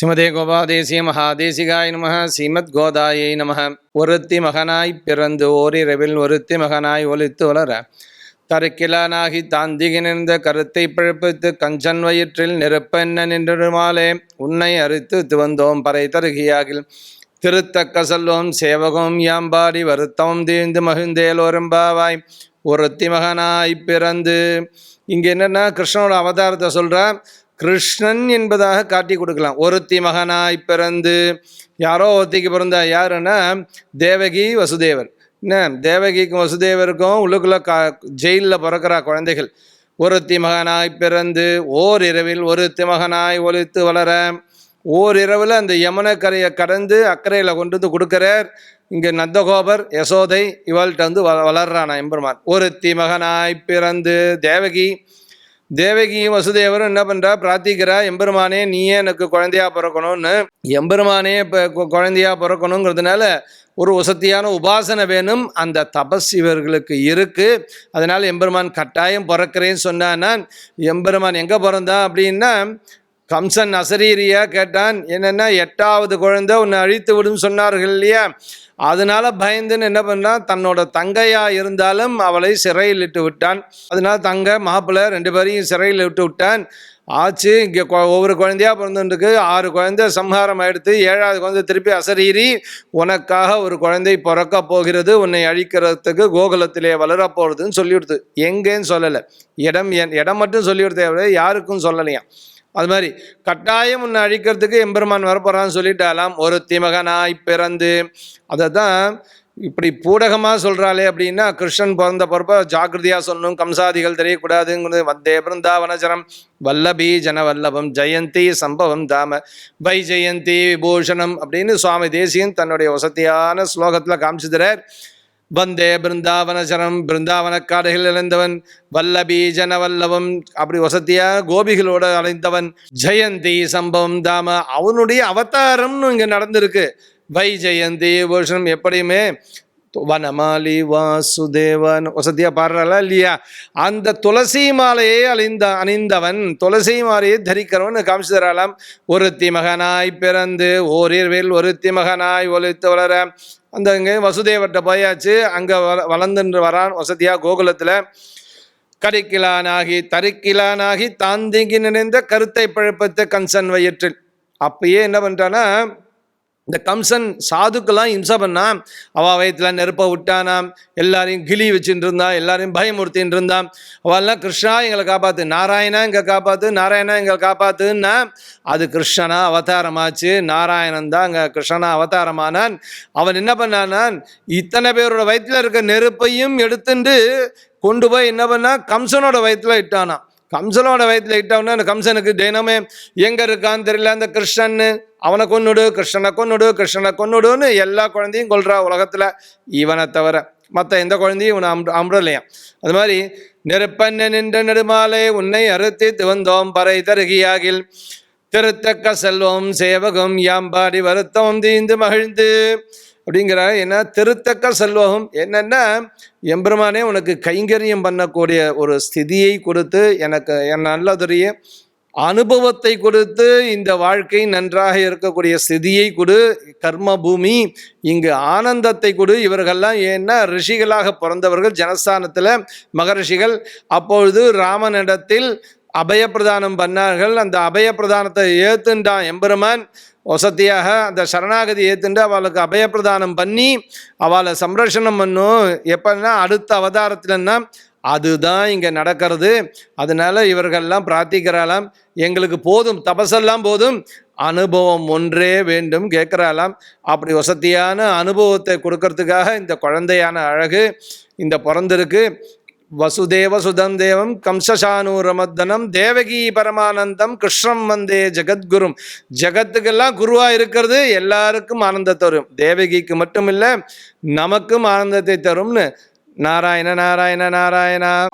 ஸ்ரீமதே கோபாதேசிய மகாதேசிகாய நம ஸ்ரீமத் கோதாயை நம ஒருத்தி மகனாய் பிறந்து ஓரிரவில் ஒருத்தி மகனாய் ஒலித்து வளர தருக்கிலானாகி தாந்திகி நின்ற கருத்தை பிழப்பித்து கஞ்சன் வயிற்றில் நெருப்பென்ன நின்றுமாலே உன்னை அறுத்து துவந்தோம் பறை தருகியாகில் திருத்தக்க செல்வம் சேவகம் யாம்பாடி வருத்தம் தீர்ந்து மகிழ்ந்தேலோரும்பாவாய் ஒருத்தி மகனாய் பிறந்து இங்கே என்னென்னா கிருஷ்ணனோட அவதாரத்தை சொல்கிறா கிருஷ்ணன் என்பதாக காட்டி கொடுக்கலாம். ஒருத்தி மகனாய் பிறந்து யாரோ ஒருத்திக்கு பிறந்தா யாருன்னா தேவகி வசுதேவர். என்ன? தேவகிக்கும் வசுதேவருக்கும் உள்ளுக்குள்ள கா ஜெயிலில் பிறக்கிறா குழந்தைகள். ஒருத்தி மகனாய் பிறந்து ஓர் இரவில் ஒருத்தி மகனாய் ஒழித்து வளர ஓர் இரவில் அந்த யமுனக்கரையை கடந்து அக்கறையில் கொண்டு வந்து கொடுக்குறார். இங்கே நந்தகோபர் யசோதை இவள்கிட்ட வந்து வ வளர்றானா எம்பெருமான். ஒருத்தி மகனாய் பிறந்து தேவகி தேவகியும் வசுதேவரும் என்ன பண்ணுறா பிரார்த்திக்கிறா எம்பெருமானே நீயே எனக்கு குழந்தையா பிறக்கணும்னு. எம்பெருமானே இப்போ குழந்தையா பிறக்கணுங்கிறதுனால ஒரு வசதியான உபாசனை வேணும். அந்த தபஸ் இவர்களுக்கு இருக்குது அதனால் எம்பெருமான் கட்டாயம் பிறக்கிறேன்னு சொன்னான்னா எம்பெருமான் எங்கே பிறந்தான்? அப்படின்னா கம்சன் அசரீரியா கேட்டான் என்னென்னா எட்டாவது குழந்தை உன்னை அழித்து விடும் சொன்னார்கள் இல்லையா? அதனால பயந்துன்னு என்ன பண்ணான் தன்னோட தங்கையா இருந்தாலும் அவளை சிறையில் இட்டு விட்டான். அதனால தங்க மாப்பிள்ளை ரெண்டு பேரையும் சிறையில் விட்டு விட்டான். ஆச்சு இங்கே ஒவ்வொரு குழந்தையா பிறந்துருக்கு ஆறு குழந்தை சம்ஹாரம் எடுத்து ஏழாவது குழந்தை திருப்பி அசரீரி உனக்காக ஒரு குழந்தை பிறக்க போகிறது உன்னை அழிக்கிறதுக்கு கோகுலத்திலே வளரப் போகிறதுன்னு சொல்லிவிடுது. எங்கேன்னு சொல்லலை. இடம் என் இடம் மட்டும் சொல்லிவிடுதே விட யாருக்கும் சொல்லலையாம். அது மாதிரி கட்டாயம் உன்னை அழிக்கிறதுக்கு எம்பெருமான் வரப்போறான்னு சொல்லிட்டாலாம் ஒரு திமகனாய் பிறந்து அதை தான் இப்படி பூடகமாக சொல்கிறாளே அப்படின்னா கிருஷ்ணன் பிறந்த பிறப்ப ஜாக்கிரதையாக சொல்லணும் கம்சாதிகள் தெரியக்கூடாதுங்கிறது வந்தே பிருந்தாவனச்சரம் வல்லபி ஜனவல்லபம் ஜெயந்தி சம்பவம் தாம வை ஜெயந்தி விபூஷணம் அப்படின்னு சுவாமி தேசியன் தன்னுடைய வசதியான ஸ்லோகத்தில் காமிச்சுதுறார் வந்தே பிருந்தாவன சரம் காடுகள் இழந்தவன் வல்லபி ஜனவல்லவம் அப்படி வசதியாக கோபிகளோடு அலைந்தவன் ஜெயந்தி சம்பவம் தாம அவனுடைய அவதாரம்னு இங்கே நடந்திருக்கு. வை ஜெயந்தி பூஷணம் எப்படியுமே வனமாலி வாசுதேவன் வசதியாக பாடுறாளா இல்லையா? அந்த துளசி மாலையை அழிந்த அணிந்தவன் துளசி மாலையை தரிக்கிறவன் காமிச்சு தரலாம் ஒருத்தி மகனாய் பிறந்து ஓரிர்வில் ஒருத்தி மகனாய் ஒலித்து வளர அந்த இங்கே வசுதேவர்கிட்ட போயாச்சு. அங்கே வள வளர்ந்துன்று வரான் வசதியாக கோகுலத்தில். கரிக்கிலானாகி தரிக்கிலானாகி தாந்திங்கி நினைந்த கருத்தை பழப்பத்த கன்சன் வயிற்றில் அப்பயே என்ன பண்ணுறான்னா இந்த கம்சன் சாதுக்கெல்லாம் இம்சை பண்ணான் அவள் வயத்தில் நெருப்பை விட்டானாம் எல்லாரையும் கிளி வச்சுட்டு இருந்தா எல்லாரையும் பயமுறுத்தின்னு இருந்தான் அவெல்லாம் கிருஷ்ணா எங்களை காப்பாற்று நாராயணா எங்களை காப்பாற்று நாராயணா எங்களை காப்பாற்றுன்னா அது கிருஷ்ணனா அவதாரமாச்சு நாராயணன் தான் அங்கே கிருஷ்ணனா அவதாரமானான். அவன் என்ன பண்ணானான் இத்தனை பேரோட வயிற்றில் இருக்க நெருப்பையும் எடுத்துட்டு கொண்டு போய் என்ன பண்ணா கம்சனோட வயிற்றுல இட்டானான் கம்சனோட வயத்தில் இட்டவொன்னே அந்த கம்சனுக்கு தினமே எங்கே இருக்கான்னு தெரியல அந்த கிருஷ்ணன்னு. அவனை கொன்னுடு கிருஷ்ணனை கொன்னுடு கிருஷ்ணனை கொன்னுடுன்னு எல்லா குழந்தையும் கொள்றா உலகத்தில். இவனை தவிர மற்ற எந்த குழந்தையும் இவனை அம் அம்பரலையாம் அது மாதிரி நெருப்பண்ண நின்ற நெடுமாலை உன்னை அறுத்தி துவந்தோம் பறை தருகியாகில். திருத்தக்க செல்வம் சேவகம் யாம்பாடி வருத்தம் தீந்து மகிழ்ந்து. அப்படிங்கிற என்ன திருத்தக்க செல்வகம் என்னென்னா எம்பெருமானே உனக்கு கைங்கரியம் பண்ணக்கூடிய ஒரு ஸ்திதியை கொடுத்து எனக்கு என் நல்லதுரிய அனுபவத்தை கொடுத்து இந்த வாழ்க்கை நன்றாக இருக்கக்கூடிய ஸ்திதியை கொடு கர்ம பூமி இங்கு ஆனந்தத்தை கொடு. இவர்கள்லாம் ஏன்னா ரிஷிகளாக பிறந்தவர்கள் ஜனஸ்தானத்தில் மகரிஷிகள். அப்பொழுது ராமனிடத்தில் அபயப்பிரதானம் பண்ணார்கள். அந்த அபயப்பிரதானத்தை ஏத்துண்டான் எம்பெருமான். வசதியாக அந்த சரணாகதி ஏற்றுண்டு அவளுக்கு அபயப்பிரதானம் பண்ணி அவளை சம்ரஷணம் பண்ணும். எப்படின்னா அடுத்த அவதாரத்துலன்னா அதுதான் இங்கே நடக்கிறது. அதனால இவர்கள்லாம் பிரார்த்திக்கிறாளாம். எங்களுக்கு போதும் தபசெல்லாம் போதும். அனுபவம் ஒன்றே வேண்டும் கேட்குறாளாம். அப்படி வசதியான அனுபவத்தை கொடுக்கறதுக்காக இந்த குழந்தையான அழகு இந்த பிறந்திருக்கு. வசுதேவசுதம் தேவம் கம்சசானூரமர்தனம் தேவகி பரமானந்தம் கிருஷ்ணம் வந்தே ஜெகத்குரும். ஜெகத்துக்கெல்லாம் குருவாக இருக்கிறது எல்லாருக்கும் ஆனந்தத்தை தரும். தேவகிக்கு மட்டும் இல்லை நமக்கும் ஆனந்தத்தை தரும்னு. நாராயண நாராயண நாராயணா.